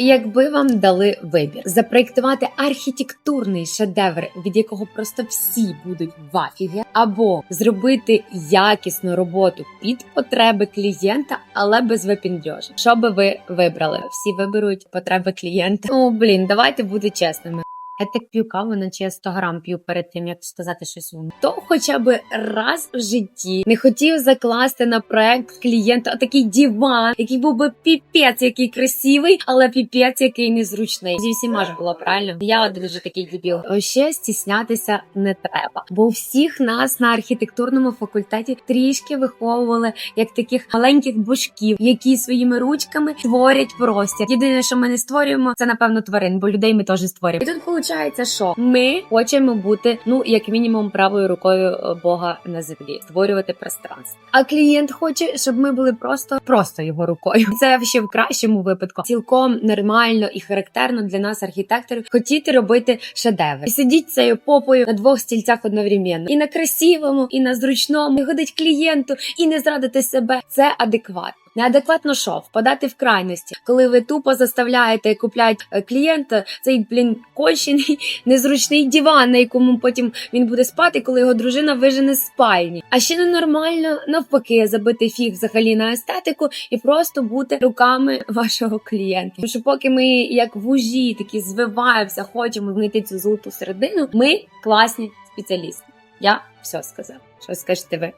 Якби вам дали вибір запроєктувати архітектурний шедевр, від якого просто всі будуть в афігі, або зробити якісну роботу під потреби клієнта, але без випіндрьожу. Що би ви вибрали? Всі виберуть потреби клієнта. Ну блін, давайте бути чесними. Я так п'ю каву, наче я 100 грам п'ю перед тим, як сказати щось умне. То хоча б раз в житті не хотів закласти на проект клієнта такий диван, який був би піпець, який красивий, але піпець, який незручний. Зі всіма ж було правильно. Я вже такий дебіл. Ще стіснятися не треба, бо всіх нас на архітектурному факультеті трішки виховували як таких маленьких божків, які своїми ручками творять простір. Єдине, що ми не створюємо, це напевно тварин, бо людей ми теж створюємо. І тут виходить, що ми хочемо бути, ну як мінімум, правою рукою е, Бога на землі, створювати пространство. А клієнт хоче, щоб ми були просто просто його рукою. Це ще в кращому випадку цілком нормально і характерно для нас, архітекторів, хотіти робити шедевр. І сидіть цією попою на двох стільцях одновременно. І на красивому, і на зручному, і ходить клієнту, і не зрадити себе. Це адекватно. Неадекватно що? Впадати в крайності, коли ви тупо заставляєте купляти е, клієнта цей блін кольщений незручний диван, на якому потім він буде спати, коли його дружина вижене з спальні. А ще ненормально навпаки забити фіг взагалі на естетику і просто бути руками вашого клієнта. Тому що поки ми як вужі такі звиваємося, хочемо знайти цю золоту середину, ми класні спеціалісти. Я все сказав. Що скажете ви?